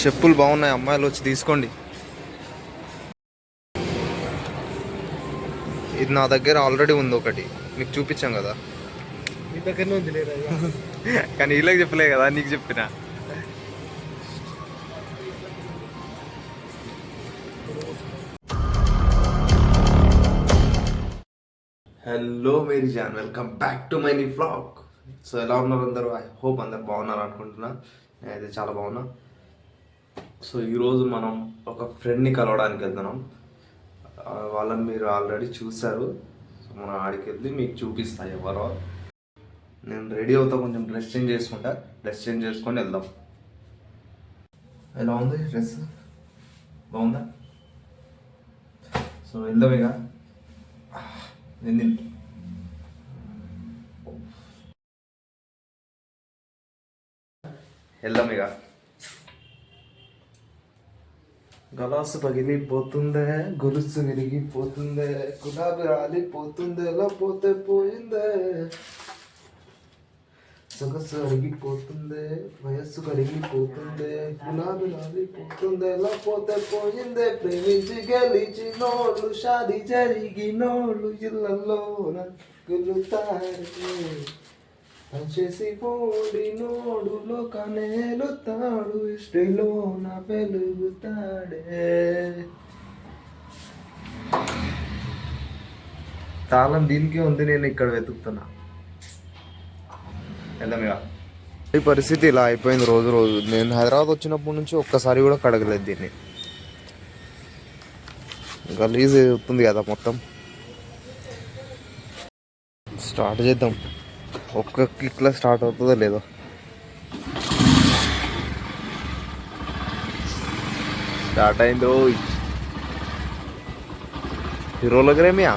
చెప్పులు బాగున్నాయి అమ్మాయిలు వచ్చి తీసుకోండి. ఇది నా దగ్గర ఆల్రెడీ ఉంది ఒకటి. మీకు చూపించాం కదా. కానీ వీళ్ళకి చెప్పలే కదా నీకు చెప్పిన. హలో మేరీ జాన్ వెల్కమ్ బ్యాక్ టు మై నీ వ్లాగ్ సో ఎలా ఉన్నారు అందరూ? ఐ హోప్ అందరు బాగున్నారు అనుకుంటున్నా నేనైతే చాలా బాగున్నా. సో ఈరోజు మనం ఒక ఫ్రెండ్ని కలవడానికి వెళ్తున్నాం. వాళ్ళని మీరు ఆల్రెడీ చూశారు. సో మనం ఆడికి వెళ్ళి మీకు చూపిస్తా ఎవరో. నేను రెడీ అవుతా కొంచెం డ్రెస్ చేంజ్ చేసుకుంటా. డ్రెస్ చేంజ్ చేసుకొని వెళ్దాం. ఎలా ఉంది డ్రెస్ బాగుందా? సో వెళ్దాం ఇక. నేను వెళ్దాం ఇక. గలాసు పగిలిపోతుందే గొలుసు విరిగిపోతుందే గులాబీ రాలిపోతుందే ఎలా పోతే పోయిందే. సొగసు అరిగిపోతుందే వయస్సు కరిగిపోతుందే గులాబీ రాలిపోతుందే ఎలా పోతే పోయిందే. ప్రేమించి గెలిచి నోళ్ళు షాది జరిగి నోళ్ళు ఇళ్ళల్లో గులుతారే చేసి పోడి నోడులో కనేలుతాడు ఇష్టలో నా వెలుగుతాడే. తాళం దీనికే ఉంది నేను ఇక్కడ వెతుకుతున్నా. వెళ్దాం ఇక. ఈ పరిస్థితి ఇలా అయిపోయింది రోజు రోజు. నేను హైదరాబాద్ వచ్చినప్పటి నుంచి ఒక్కసారి కూడా కడగలేదు దీన్ని. గలీజ్ అవుతుంది కదా మొత్తం. స్టార్ట్ చేద్దాం. ఒక్క కిక్లో స్టార్ట్ అవుతుందో లేదో. స్టార్ట్ అయిందో. హీరోల గ్రేమియా?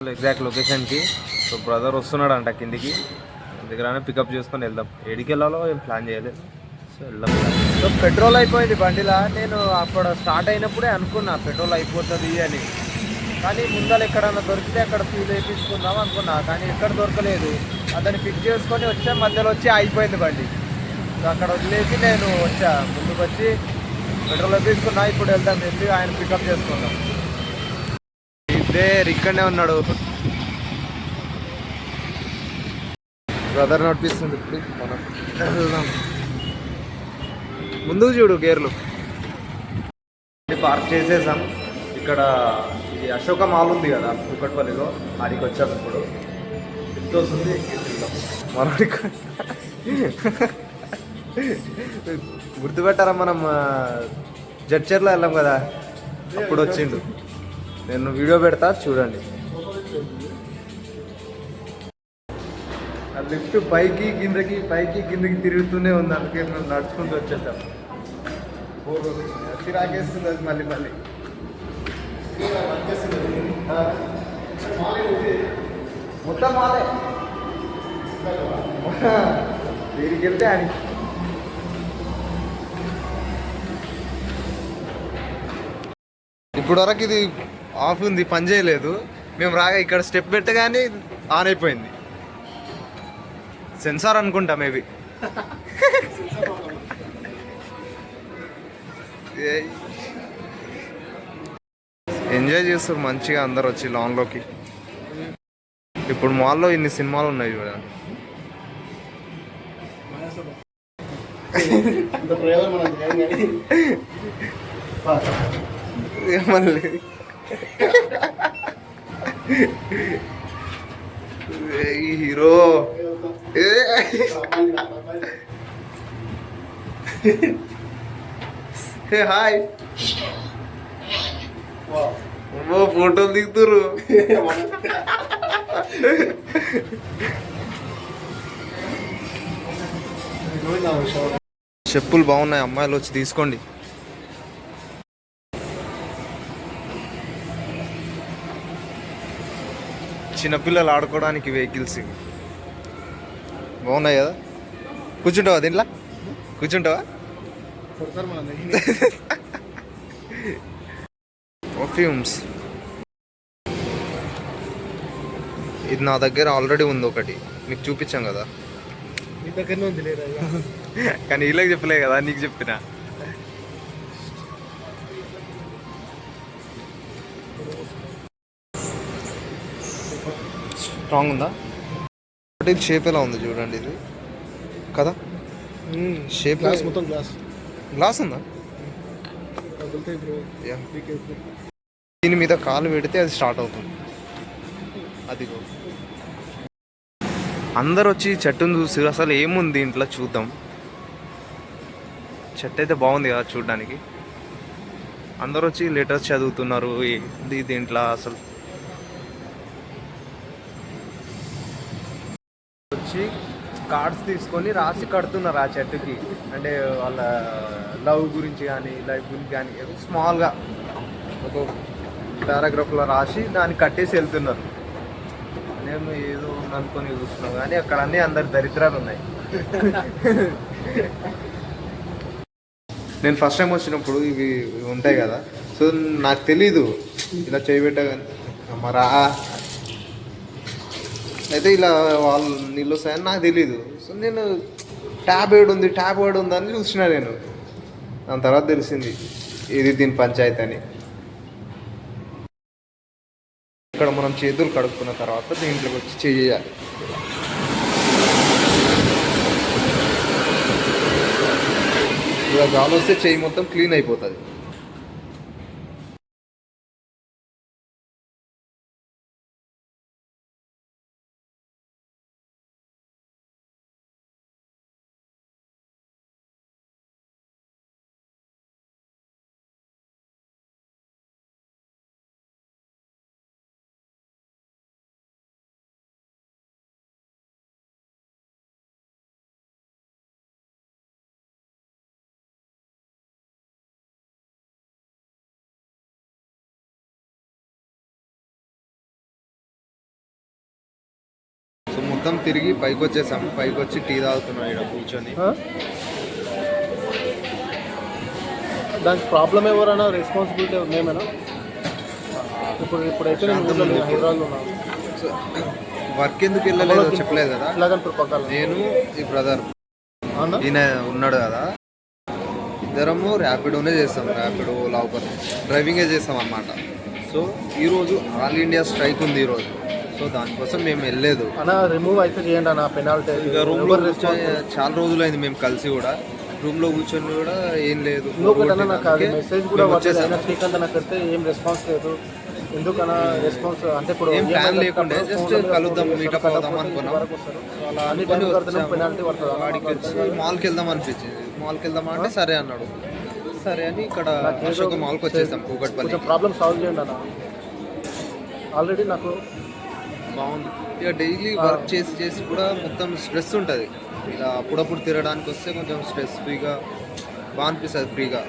ఎగ్జాక్ట్ లొకేషన్కి సో బ్రదర్ వస్తున్నాడు అంట కిందికి. దగ్గర పికప్ చేసుకొని వెళ్దాం. ఏడికి వెళ్ళాలో ఏం ప్లాన్ చేయలేదు. సో వెళ్దాం. సో పెట్రోల్ అయిపోయింది బండిలా. నేను అప్పుడు స్టార్ట్ అయినప్పుడే అనుకున్నా పెట్రోల్ అయిపోతుంది అని. కానీ ముందర ఎక్కడన్నా దొరికితే అక్కడ ఫీల్ వేయించుకుందాం అనుకున్నా. కానీ ఎక్కడ దొరకలేదు. అతన్ని ఫిక్స్ చేసుకొని వచ్చా. మధ్యలో వచ్చి అయిపోయింది బండి. సో అక్కడ వదిలేసి నేను వచ్చా. ముందుకు వచ్చి పెట్రోల్ వేయించుకున్నా. ఇప్పుడు వెళ్దాం. వెళ్ళి ఆయన పికప్ చేసుకుందాం. ఇదే ఇక్కడనే ఉన్నాడు. బ్రదర్ నడిపిస్తుంది ఇప్పుడు. మనం వెళ్దాం. ముందుకు చూడు గేర్లు. పార్క్ చేసేసాం. ఇక్కడ ఇది అశోక మాల్ ఉంది కదా కుక్కట్పల్లిలో ఆడికి వచ్చాం ఇప్పుడు. ఎంత వస్తుంది మనం ఇక్కడ గుర్తుపెట్టారా మనం జడ్చర్లో వెళ్ళాం కదా? అప్పుడు వచ్చిండు. నేను వీడియో పెడతా చూడండి. లిఫ్ట్ పైకి కిందకి పైకి కిందకి తిరుగుతూనే ఉంది. అందుకే మేము నడుచుకుంటూ వచ్చేసాం. తిరాకేస్తుంది అది మళ్ళీ మళ్ళీ. మొత్తం మాలే. దీనికి వెళ్తే అని ఇప్పుడు వరకు ఇది ఆఫ్ ఉంది పని చేయలేదు. మేము రాగా ఇక్కడ స్టెప్ పెట్టగానే ఆన్ అయిపోయింది. సెన్సార్ అనుకుంటా మేబీ. ఎంజాయ్ చేస్తారు మంచిగా అందరు వచ్చి లాన్లోకి ఇప్పుడు మాల్లో ఇన్ని సినిమాలు ఉన్నాయి చూడండి. మళ్ళీ ఈ హీరో? హాయ్. ఓ ఫోటోలు దిగుతురు చెప్పులు బాగున్నాయి అమ్మాయిలు వచ్చి తీసుకోండి. చిన్నపిల్లలు ఆడుకోవడానికి వెహికల్స్ బాగున్నాయి కదా? కూర్చుంటావా దీంట్లో? కూర్చుంటావా? పర్ఫ్యూమ్స్ ఇది నా దగ్గర ఆల్రెడీ ఉంది ఒకటి. మీకు చూపించాం కదా. మీ దగ్గరనే ఉంది లేదా కానీ వీళ్ళకి చెప్పలే కదా నీకు చెప్పిన. స్ట్రాంగ్ ఉందా? అంటే ఇది షేప్ ఎలా ఉంది చూడండి ఇది. కదా? షేప్ గ్లాస్ మొత్తం గ్లాస్ గ్లాస్ ఉందా? దీని మీద కాలు పెడితే అది స్టార్ట్ అవుతుంది. అది అందరు వచ్చి చెట్టును చూసి అసలు ఏముంది దీంట్లో చూద్దాం. చెట్టు అయితే బాగుంది కదా చూడడానికి. అందరు వచ్చి లెటర్స్ చదువుతున్నారు. ఏంది దీంట్లో అసలు? కార్డ్స్ తీసుకొని రాసి కడుతున్నారు ఆ చెట్టుకి. అంటే వాళ్ళ లవ్ గురించి కానీ లైఫ్ గురించి కానీ స్మాల్గా ఒక పారాగ్రాఫ్లో రాసి దాన్ని కట్టేసి వెళ్తున్నారు. నేను ఏదో అనుకొని చూస్తున్నాం కానీ అక్కడ అన్నీ అందరి దరిద్రాలు ఉన్నాయి. నేను ఫస్ట్ టైం వచ్చినప్పుడు ఇవి ఇవి ఉంటాయి కదా. సో నాకు తెలీదు ఇలా చేయబెట్ట మరా అయితే ఇలా వాళ్ళు నీళ్ళు వస్తాయని నాకు తెలీదు. సో నేను ట్యాబ్ ఏడు ఉంది ట్యాబ్ ఏడు ఉంది అని చూసిన నేను. దాని తర్వాత తెలిసింది ఇది దీని పంచాయతీ అని. ఇక్కడ మనం చేతులు కడుక్కున్న తర్వాత దీంట్లోకి వచ్చి చేయాలి. ఇలా గాలి వస్తే చెయ్యి మొత్తం క్లీన్ అయిపోతుంది. మొత్తం తిరిగి పైకి వచ్చేసాం పైకి వచ్చి టీ తాగుతున్నాం ఇక్కడ కూర్చొని. దానికి ప్రాబ్లం ఎవరైనా రెస్పాన్సిబిలిటీ మేమేనా ఇప్పుడు ఇప్పుడైతే నేను లేను, హైదరాబాద్లో ఉన్నాను వర్క్ ఎందుకు వెళ్ళలేదో చెప్పలేదు కదా? ఇలాగని పక్కన. నేను ఈ బ్రదర్ అవునా? ఈయన ఉన్నాడు కదా? ఇద్దరము ర్యాపిడోనే చేస్తాం. ర్యాపిడో లాకర్ డ్రైవింగే చేస్తాం అన్నమాట. సో ఈరోజు ఆల్ ఇండియా స్ట్రైక్ ఉంది ఈరోజు సో దానికోసం మేము వెళ్ళలేదు. అన్న రిమూవ్ అయితే చేయండి అన్న పెనాల్టీ ఇక రూమ్లో చాలా రోజులైంది మేము కలిసి కూడా. రూమ్లో కూర్చొని కూడా ఏం లేదు. నాకు అది మెసేజ్ కూడా శ్రీకాంత్ అన్న పెడితే ఏం రెస్పాన్స్ లేదు. ఎందుకన్నా రెస్పాన్స్ అంటే ఇప్పుడు ఏం plan EMI లేకుండే, కట్టడం, just phone లో కలుద్దాం, phone meet up కట్టడం, అవుదాం ఇంటి అనుకున్నాం. వరకు వస్తారు. అలా అన్ని అనుకొని టైం కడుతున్నాం వచ్చాము. పెనాల్టీ పడుతుంది వాడికి వచ్చి మాల్కి వెళ్దాం అనిపించింది. మాల్కి వెళ్దాం అంటే సరే అన్నాడు. సరే అని ఇక్కడ అశోక మాల్కి వచ్చేసాం కూకట్పల్లి కొంచెం ప్రాబ్లమ్ సాల్వ్ చేయండి అన్న. ఆల్రెడీ నాకు బాగుంది. ఇక డైలీ వర్క్ చేసి చేసి కూడా మొత్తం స్ట్రెస్ ఉంటుంది. ఇలా అప్పుడప్పుడు తిరగడానికి వస్తే కొంచెం స్ట్రెస్ ఫ్రీగా బాగా అనిపిస్తుంది ఫ్రీగా.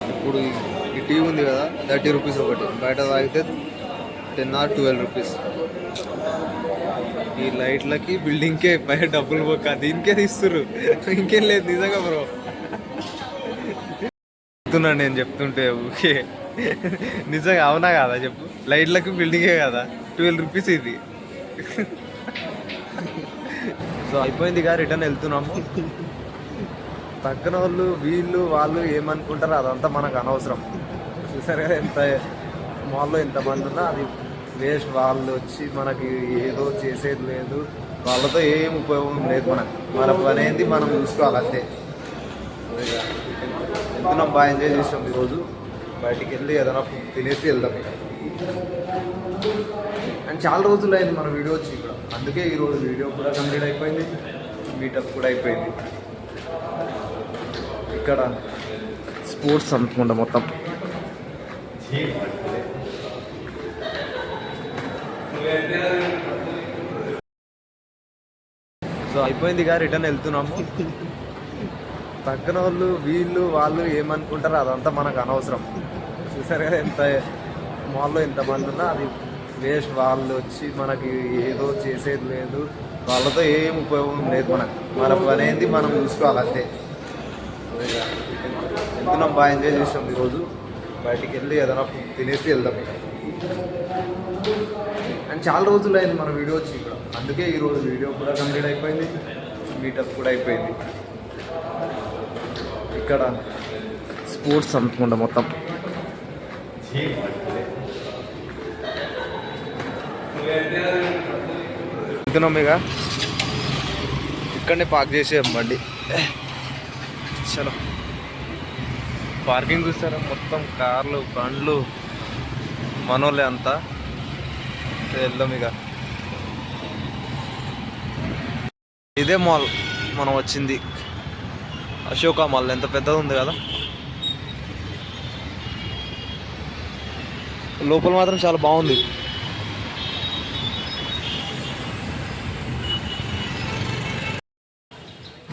ఇప్పుడు ఈ- టీవీ టీ ఉంది కదా థర్టీ రూపీస్ ఒకటి. బయట తాగితే టెన్ ఆర్ ట్వెల్వ్ రూపీస్ ఈ లైట్లకి బిల్డింగ్కే బయట డబ్బులు పోక దీనికే తీస్తురు ఇంకేం లేదు నిజంగా బ్రో చెప్తున్నాను నేను చెప్తుంటే ఓకే నిజంగా అవునా కదా చెప్పు? లైట్లకు బిల్డింగే కదా. ట్వెల్వ్ రూపీస్ ఇది. సో అయిపోయింది ఇక రిటర్న్ వెళ్తున్నాము. పక్కన వాళ్ళు వీళ్ళు వాళ్ళు ఏమనుకుంటారో అదంతా మనకు అనవసరం. చూసారు కదా ఎంత మాల్లో ఎంతమంది ఉన్నా అది వేస్ట్ వాళ్ళు వచ్చి మనకి ఏదో చేసేది లేదు. వాళ్ళతో ఏం ఉపయోగం లేదు మనకు. మన పని ఏంది మనం చూసుకోవాలి అంతే. వెళ్తున్నాం బాగా ఎంజాయ్ చేసాం ఈరోజు. బయటికి వెళ్ళి ఏదైనా ఫుడ్ తినేసి వెళ్దాం ఇక. అండ్ చాలా రోజులు అయింది మన వీడియో వచ్చి ఇక్కడ. అందుకే ఈరోజు వీడియో కూడా కంప్లీట్ అయిపోయింది. మీటప్ కూడా అయిపోయింది. ఇక్కడ స్పోర్ట్స్ అనుకుంటా మొత్తం. సో అయిపోయిందిగా రిటర్న్ వెళ్తున్నాము. పక్కన వాళ్ళు వీళ్ళు వాళ్ళు ఏమనుకుంటారో అదంతా మనకు అనవసరం. చూసారు కదా ఎంత మాల్లో ఎంతమంది ఉన్నా అది వేస్ట్ వాళ్ళు వచ్చి మనకి ఏదో చేసేది లేదు. వాళ్ళతో ఏం ఉపయోగం లేదు మనకు. మన పని ఏంది? మనం చూసుకోవాలి అంతే. ఎంతనో బాగా ఎంజాయ్ చేసాం ఈరోజు? బయటికి వెళ్ళి ఏదైనా తినేసి వెళ్దాం. అండ్ చాలా రోజులు అయింది మన వీడియో వచ్చి ఇక్కడ. అందుకే ఈరోజు వీడియో కూడా కంప్లీట్ అయిపోయింది. మీటప్ కూడా అయిపోయింది. ఇక్కడ స్పోర్ట్స్ అనుకుంటా మొత్తం. ఎకనామీగా ఇక్కడనే పార్క్ చేసే బండి. చలో. పార్కింగ్ చూస్తారా? మొత్తం కార్లు బండ్లు మనోళ్ళే అంతా. వెళ్దాం ఇక. ఇదే మాల్ మనం వచ్చింది. అశోక మాల్. ఎంత పెద్దది ఉంది కదా? లోపల మాత్రం చాలా బాగుంది.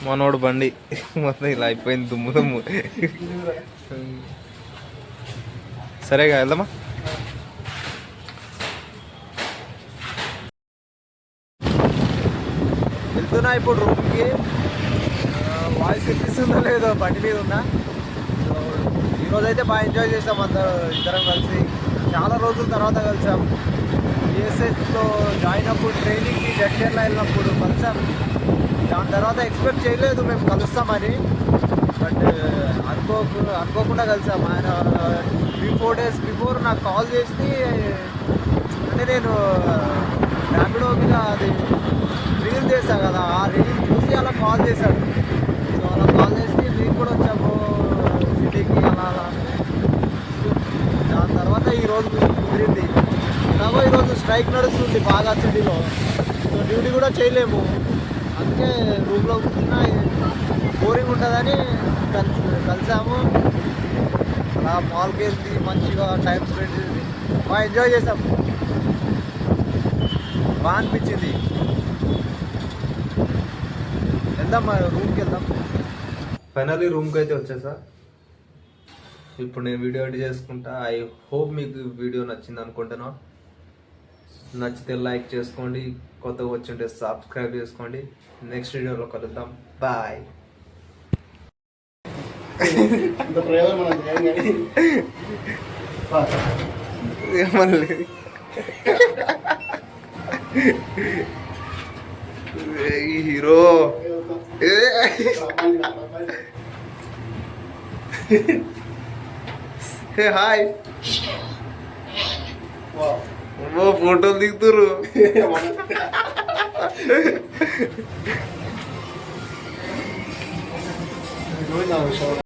మనోడు బండి. మొత్తం ఇలా అయిపోయింది దుమ్ము దుమ్ము. సరేగా వెళ్దామా? వెళ్తున్నా ఇప్పుడు రూమ్కి వాయిస్ వినిపిస్తుందో లేదో బండి మీద ఉన్నా ఈరోజు అయితే బాగా ఎంజాయ్ చేసాం అందరూ ఇద్దరం కలిసి. చాలా రోజుల తర్వాత కలిసాం. బిఎస్ఎస్లో జాయిన్ అప్పుడు ట్రైనింగ్కి జడ్చర్లో వెళ్ళినప్పుడు కలిసాం. దాని తర్వాత ఎక్స్పెక్ట్ చేయలేదు మేము కలుస్తామని బట్ uh, అనుకోకు అనుకోకుండా కలిసాం. ఆయన త్రీ ఫోర్ డేస్ బిఫోర్ నాకు కాల్ చేసి అంటే నేను uh, ర్యాపిడో మీద అది రీల్ చేశాను కదా ఆ రీల్ చూసి అలా కాల్ చేశాడు. కాల్ చేసి మేము కూడా వచ్చాము సిటీకి అలా అలా దాని తర్వాత ఈరోజు కుదిరింది. ఎలాగో ఈరోజు స్ట్రైక్ నడుస్తుంది బాగా సిటీలో. సో డ్యూటీ కూడా చేయలేము. అందుకే రూమ్లో కూర్చున్నా బోరింగ్ ఉంటుందని కలిసి కలిసాము. అలా మాల్కి వెళ్ళి మంచిగా టైం స్పెండ్ చేసి బాగా ఎంజాయ్ చేసాం. బాగా అనిపించింది. వెళ్దాం మరి రూమ్కి వెళ్దాం. ఫైనల్లీ రూమ్కి అయితే వచ్చేసా ఇప్పుడు నేను వీడియో ఎడిట్ చేసుకుంటా. ఐ హోప్ మీకు వీడియో నచ్చింది అనుకుంటున్నా. నచ్చితే లైక్ చేసుకోండి. కొత్తగా వచ్చింటే సబ్స్క్రైబ్ చేసుకోండి. నెక్స్ట్ వీడియోలో కలుద్దాం. బాయ్ మళ్ళీ హీరో. హే హాయ్ ఓ ఫోటోలు దిగుతురు రోజు